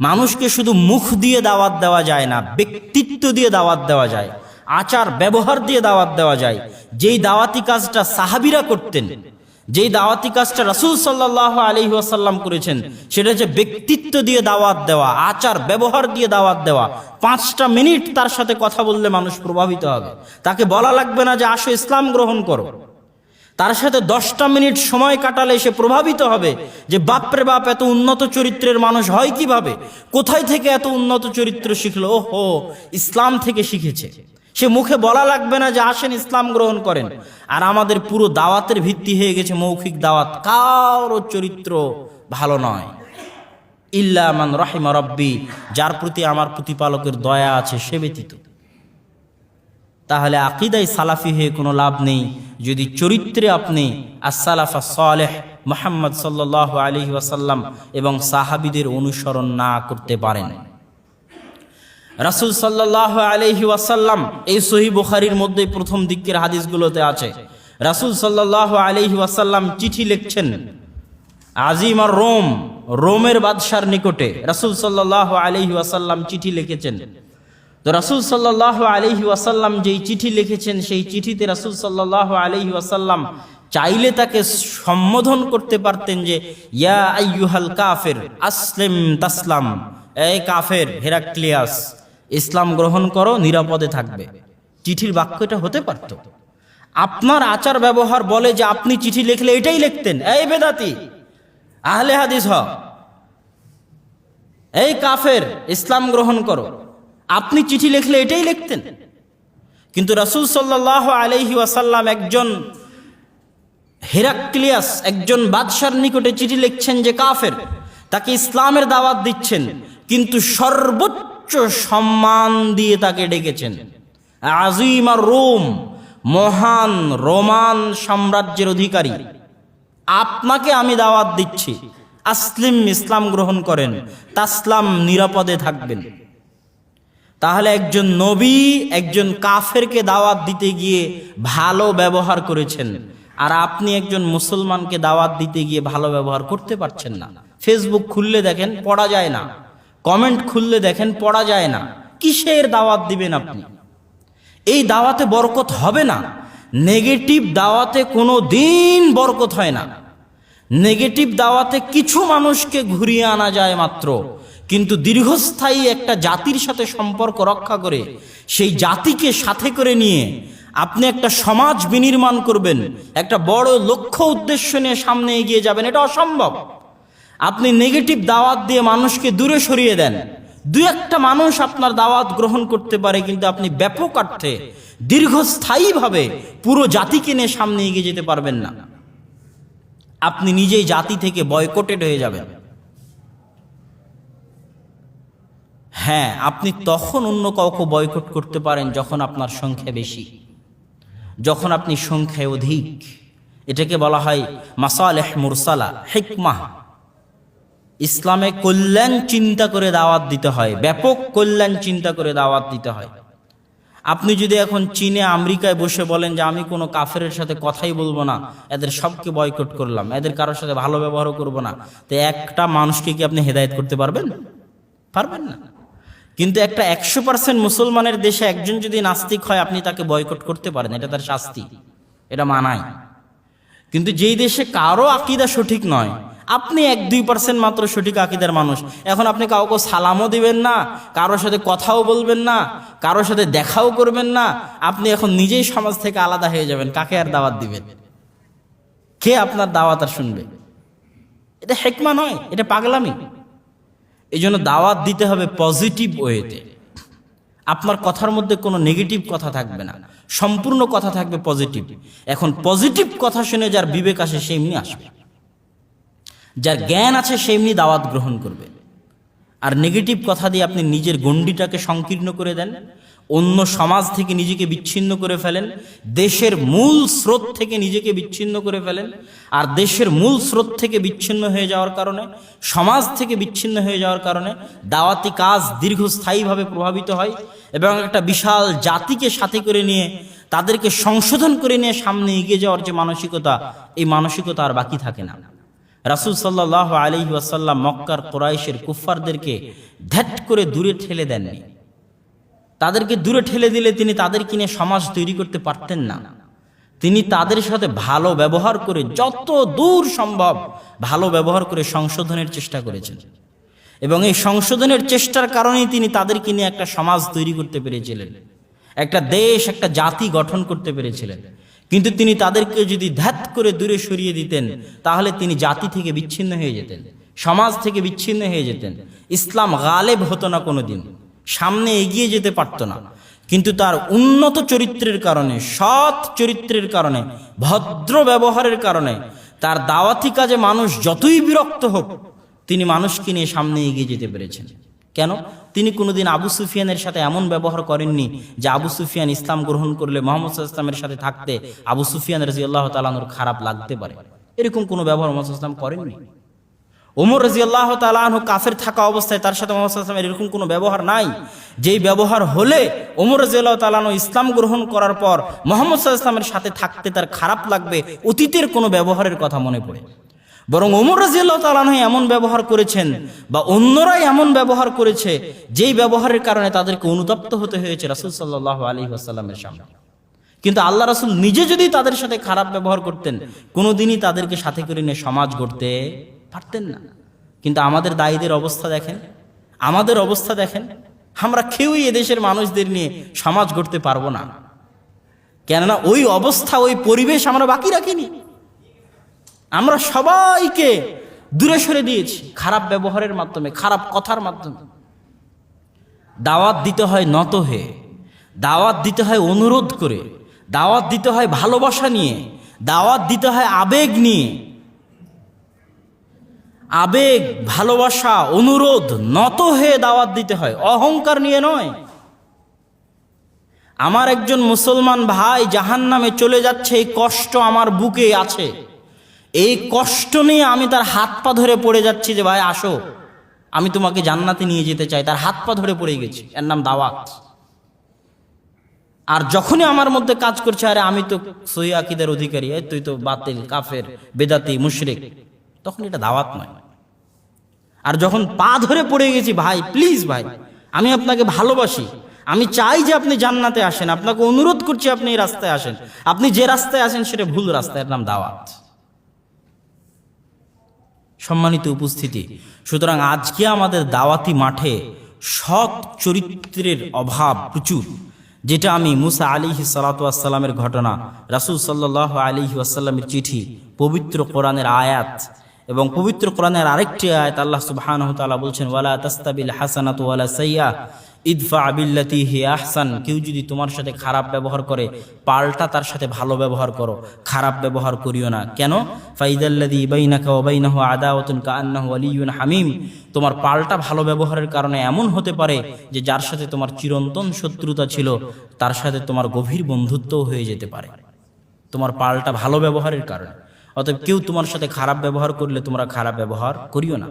মানুষকে শুধু মুখ দিয়ে দাওয়াত দেওয়া যায় না, ব্যক্তিত্ব দিয়ে দাওয়াত দেওয়া যায়, আচার ব্যবহার দিয়ে দাওয়াত দেওয়া যায়। যেই দাওয়াতি কাজটা সাহাবিরা করতেন, যেই দাওয়াতি কাজটা রাসূল সাল্লাহ আলহি আসাল্লাম করেছেন, সেটা হচ্ছে ব্যক্তিত্ব দিয়ে দাওয়াত দেওয়া, আচার ব্যবহার দিয়ে দাওয়াত দেওয়া। পাঁচটা মিনিট তার সাথে কথা বললে মানুষ প্রভাবিত হবে। তাকে বলা লাগবে না যে আসো ইসলাম গ্রহণ করো। তার সাথে দশটা মিনিট সময় কাটালে সে প্রভাবিত হবে যে বাপরে বাপ এত উন্নত চরিত্রের মানুষ হয় কীভাবে? কোথায় থেকে এত উন্নত চরিত্র শিখলো? ওহো, ইসলাম থেকে শিখেছে। সে মুখে বলা লাগবে না যে আসেন ইসলাম গ্রহণ করেন। আর আমাদের পুরো দাওয়াতের ভিত্তি হয়ে গেছে মৌখিক দাওয়াত। কারও চরিত্র ভালো নয়। ইল্লামান রহিমা রব্বি, যার প্রতি আমার প্রতিপালকের দয়া আছে সে ব্যতীত। তাহলে আকিদাই সালাফি হয়ে কোনো লাভ নেই। যদি চরিত্রে আপনি আসসালাফা সালেহ মোহাম্মদ সাল্লাহ আলী ওয়াসাল্লাম এবং সাহাবিদের অনুসরণ না করতে পারেন। রাসুল সাল্লাহ আলহি ওয়াসাল্লাম এই সহি বুখারির মধ্যে প্রথম দিকের হাদিসগুলোতে আছে, রাসুল সাল্লাহ আলহি ওয়াসাল্লাম চিঠি লিখছেন, আজিম আর রোম, রোমের বাদশার নিকটে। রাসুল সাল্লাহ আলহি ওয়াসাল্লাম চিঠি লিখেছেন তো রাসুল সাল্লাহ আলহি ওয়াসাল্লাম যেই চিঠি লিখেছেন, সেই চিঠিতে রাসুল সাল্লাহ আলহি ওয়াসাল্লাম চাইলে তাকে সম্বোধন করতে পারতেন যে, ইয়া আইয়ুহাল কাফের, আসলেম তাসলাম এ কাফের, হেরাক্লিয়াস, ইসলাম গ্রহণ করো, নিরাপদে থাকবে। চিঠির বাক্যটা হতে পারত। আপনার আচার ব্যবহার বলে যে আপনি চিঠি লিখলে এটাই লিখতেন, এই বেদাতি, আহলে হাদিস হ, এই কাফের, ইসলাম গ্রহণ করো। আপনি চিঠি লিখলে এটাই লিখতেন। কিন্তু রাসুল সাল্লাহ আলহি ওয়াসাল্লাম একজন হেরাক্লিয়াস, একজন বাদশার নিকটে চিঠি লিখছেন যে কাফের, তাকে ইসলামের দাওয়াত দিচ্ছেন, কিন্তু সর্বোচ্চ সম্মান দিয়ে তাকে ডেকেছেন। আজিম আর রোম, মহান রোমান সাম্রাজ্যের অধিকারী। আপনাকে আমি দাওয়াত দিচ্ছি, আসলিম ইসলাম গ্রহণ করেন, তাসলাম নিরাপদে থাকবেন। তাহলে একজন নবী একজন কাফেরকে দাওয়াত দিতে গিয়ে ভালো ব্যবহার করেছেন। আর আপনি একজন মুসলমানকে দাওয়াত দিতে গিয়ে ভালো ব্যবহার করতে পারছেন না। ফেসবুক খুললে দেখেন পড়া যায় না। কমেন্ট খুললে দেখেন পড়া যায় না। কিসের দাওয়াত দিবেন আপনি? এই দাওয়াতে বরকত হবে না। নেগেটিভ দাওয়াতে কোনো দিন বরকত হয় না। নেগেটিভ দাওয়াতে কিছু মানুষকে ঘুরিয়ে আনা যায় মাত্র। কিন্তু দীর্ঘস্থায়ী একটা জাতির সাথে সম্পর্ক রক্ষা করে, সেই জাতিকে সাথে করে নিয়ে আপনি একটা সমাজ বিনির্মাণ করবেন, একটা বড় লক্ষ্য উদ্দেশ্য নিয়ে সামনে এগিয়ে যাবেন, এটা অসম্ভব। আপনি নেগেটিভ দাওয়াত দিয়ে মানুষকে দূরে সরিয়ে দেন। দু একটা মানুষ আপনার দাওয়াত গ্রহণ করতে পারে, কিন্তু আপনি ব্যাপক অর্থে, দীর্ঘস্থায়ীভাবে পুরো জাতিকে নিয়ে সামনে এগিয়ে যেতে পারবেন না। আপনি নিজেই জাতি থেকে বয়কটেড হয়ে যাবেন। হ্যাঁ আপনি তখন অন্য কাউকে বয়কট করতে পারেন যখন আপনার সংখ্যা বেশি। যখন আপনি সংখ্যায় অধিক। এটাকে বলা হয় মাসালেহ মুরসালা হেকমাহ ইসলামে কল্যাণ চিন্তা করে দাওয়াত দিতে হয়, ব্যাপক কল্যাণ চিন্তা করে দাওয়াত দিতে হয়। আপনি যদি এখন চীনে, আমেরিকায় বসে বলেন যে, আমি কোনো কাফের সাথে কথাই বলব না, এদের সবকে বয়কট করলাম, এদের কারোর সাথে ভালো ব্যবহারও করব না, তো একটা মানুষকে কি আপনি হেদায়ত করতে পারবেন? পারবেন না। কিন্তু একটা একশো পার্সেন্ট মুসলমানের দেশে একজন যদি নাস্তিক হয়, আপনি তাকে বয়কট করতে পারেন, এটা তার শাস্তি, এটা মানায়। কিন্তু যেই দেশে কারও আকিদা সঠিক নয়, আপনি এক দুই পার্সেন্ট মাত্র সঠিক আকিদার মানুষ। এখন আপনি কাউকে সালামও দিবেন না, কারোর সাথে কথাও বলবেন না, কারোর সাথে দেখাও করবেন না, আপনি এখন নিজেই সমাজ থেকে আলাদা হয়ে যাবেন, কাকে আর দাওয়াত দিবেন? কে আপনার দাওয়াত আর শুনবে? এটা হেকমা নয়, এটা পাগলামি। এই জন্য দাওয়াত দিতে হবে পজিটিভ ওয়েতে আপনার কথার মধ্যে কোনো নেগেটিভ কথা থাকবে না। সম্পূর্ণ কথা থাকবে পজিটিভ এখন পজিটিভ কথা শুনে যার বিবেক আসে সেমনি আসবে। যার জ্ঞান আছে সেমনি দাওয়াত গ্রহণ করবে। আর নেগেটিভ কথা দিয়ে আপনি নিজের গণ্ডিটাকে সংকীর্ণ করে দেন, অন্য সমাজ থেকে নিজেকে বিচ্ছিন্ন করে ফেলেন, দেশের মূল স্রোত থেকে নিজেকে বিচ্ছিন্ন করে ফেলেন, আর দেশের মূল স্রোত থেকে বিচ্ছিন্ন হয়ে যাওয়ার কারণে, সমাজ থেকে বিচ্ছিন্ন হয়ে যাওয়ার কারণে দাওয়াতি কাজ দীর্ঘস্থায়ীভাবে প্রভাবিত হয় এবং একটা বিশাল জাতিকে সাথে করে নিয়ে, তাদেরকে সংশোধন করে নিয়ে সামনে এগিয়ে যাওয়ার যে মানসিকতা, এই মানসিকতা আর বাকি থাকে না। রাসুল সাল্লাহ আলী ওয়াসাল্লাম মক্কার কোরাইশের কুফফারদেরকে ধ্যাট করে দূরে ঠেলে দেননি। তাদেরকে দূরে ঠেলে দিলে তিনি তাদের কিনে সমাজ তৈরি করতে পারতেন না। তিনি তাদের সাথে ভালো ব্যবহার করে যত দূর সম্ভব ভালো ব্যবহার করে সংশোধনের চেষ্টা করেছেন। এবং এই সংশোধনের চেষ্টার কারণেই তিনি তাদেরকে নিয়ে একটা সমাজ তৈরি করতে পেরেছিলেন। একটা দেশ, একটা জাতি গঠন করতে পেরেছিলেন। কিন্তু তিনি তাদেরকে যদি ধ্যাত করে দূরে সরিয়ে দিতেন, তাহলে তিনি জাতি থেকে বিচ্ছিন্ন হয়ে যেতেন, সমাজ থেকে বিচ্ছিন্ন হয়ে যেতেন। ইসলাম গালেব হতো না কোনোদিন, সামনে এগিয়ে যেতে পারতো না। কিন্তু তার উন্নত চরিত্রের কারণে, সৎ চরিত্রের কারণে, ভদ্র ব্যবহারের কারণে, তার দাওয়াতি কাজে মানুষ যতই বিরক্ত হোক, তিনি মানুষকে নিয়ে সামনে এগিয়ে যেতে পেরেছেন। কেন? তিনি কোনোদিন আবু সুফিয়ানের সাথে এমন ব্যবহার করেননি যে আবু সুফিয়ান ইসলাম গ্রহণ করলে মোহাম্মদ ইসলামের সাথে থাকতে আবু সুফিয়ান রাজি আল্লাহ তালানোর খারাপ লাগতে পারে। এরকম কোনো ব্যবহার মোহাম্মদ ইসলাম করেননি? ওমর রাজি আল্লাহ তালাহ কাফের থাকা অবস্থায় তার সাথে মোহাম্মদ ইসলামের এরকম কোনো ব্যবহার নাই? যেই ব্যবহার হলে ওমর রাজি আল্লাহ তালানো ইসলাম গ্রহণ করার পর মোহাম্মদ ইসলামের সাথে থাকতে তার খারাপ লাগবে, অতীতের কোনো ব্যবহারের কথা মনে পড়ে। বরং ওমর রাজিয়াল্লাহ তালাহ এমন ব্যবহার করেছেন বা অন্যরাই এমন ব্যবহার করেছে, যেই ব্যবহারের কারণে তাদেরকে অনুতপ্ত হতে হয়েছে রাসুল সাল্লাহ আলী আসাল্লামের সামনে। কিন্তু আল্লাহ রাসুল নিজে যদি তাদের সাথে খারাপ ব্যবহার করতেন, কোনোদিনই তাদেরকে সাথে করে নিয়ে সমাজ গড়তে পারতেন না। কিন্তু আমাদের দায়ীদের অবস্থা দেখেন, আমাদের অবস্থা দেখেন, আমরা কেউই এদেশের মানুষদের নিয়ে সমাজ গড়তে পারব না। কেননা ওই অবস্থা, ওই পরিবেশ আমরা বাকি রাখিনি। আমরা সবাইকে দূরে সরে দিয়েছি, খারাপ ব্যবহারের মাধ্যমে, খারাপ কথার মাধ্যমে। দাওয়াত দিতে হয় নত হয়ে, দাওয়াত দিতে হয় অনুরোধ করে, দাওয়াত দিতে হয় ভালোবাসা নিয়ে, দাওয়াত দিতে হয় আবেগ নিয়ে। আবেগ, ভালোবাসা, অনুরোধ, নত হয়ে দাওয়াত দিতে হয়, অহংকার নিয়ে নয়। আমার একজন মুসলমান ভাই জাহান নামে চলে যাচ্ছে, এই কষ্ট আমার বুকে আছে। এই কষ্ট নিয়ে আমি তার হাত পা ধরে পড়ে যাচ্ছি যে, ভাই, আসো। আমি তোমাকে জান্নাতে নিয়ে যেতে চাই। তার হাত পা ধরে পড়ে গেছি। এর নাম দাওয়াত। আর যখনই আমার মধ্যে কাজ করছে, আরে, আমি তো সহি আকিদের অধিকারী তুই তো বাতিল, কাফের, বেদাতি, মুশরিক। তখন এটা দাওয়াত নয়। আর যখন পা ধরে পড়ে গেছি, ভাই প্লিজ ভাই, আমি আপনাকে ভালোবাসি। আমি চাই যে আপনি জান্নাতে আসেন। আপনাকে অনুরোধ করছি আপনি এই রাস্তায় আসেন। আপনি যে রাস্তায় আসেন, সেটা ভুল রাস্তায় এর নাম দাওয়াত। সম্মানিত উপস্থিতি। সুতরাং আজকে আমাদের দাওয়াতি মাঠে সৎ চরিত্রের অভাব প্রচুর, যেটা আমি মুসা আলিহি সালাতামের ঘটনা, রাসুল সাল্লাহ আলিহি আসাল্লামের চিঠি, পবিত্র কোরআনের আয়াত এবং পবিত্র কোরআনের আরেকটি আয়াত আল্লাহ সুবাহ বলছেন, ওয়ালা তাস্তাবিল হাসানাত ওয়ালা সাইয়্যা ইদফা আবিল্লাতি হি আহসান, কেউ যদি তোমার সাথে খারাপ ব্যবহার করে, পাল্টা তার সাথে ভালো ব্যবহার করো, খারাপ ব্যবহার করিও না। কেন? ফাইদাল্লাদি বাইনাকা ওয়া বাইনাহু আদাওয়াতুন কাআন্নাহু ওয়ালিয়ুন হামিম। তোমার পাল্টা ভালো ব্যবহারের কারণে এমন হতে পারে যে যার সাথে তোমার চিরন্তন শত্রুতা ছিল, তার সাথে তোমার গভীর বন্ধুত্বও হয়ে যেতে পারে। তোমার পাল্টা ভালো ব্যবহারের কারণে। অতএব কেউ তোমার সাথে খারাপ ব্যবহার করলে তোমরা খারাপ ব্যবহার করিও না।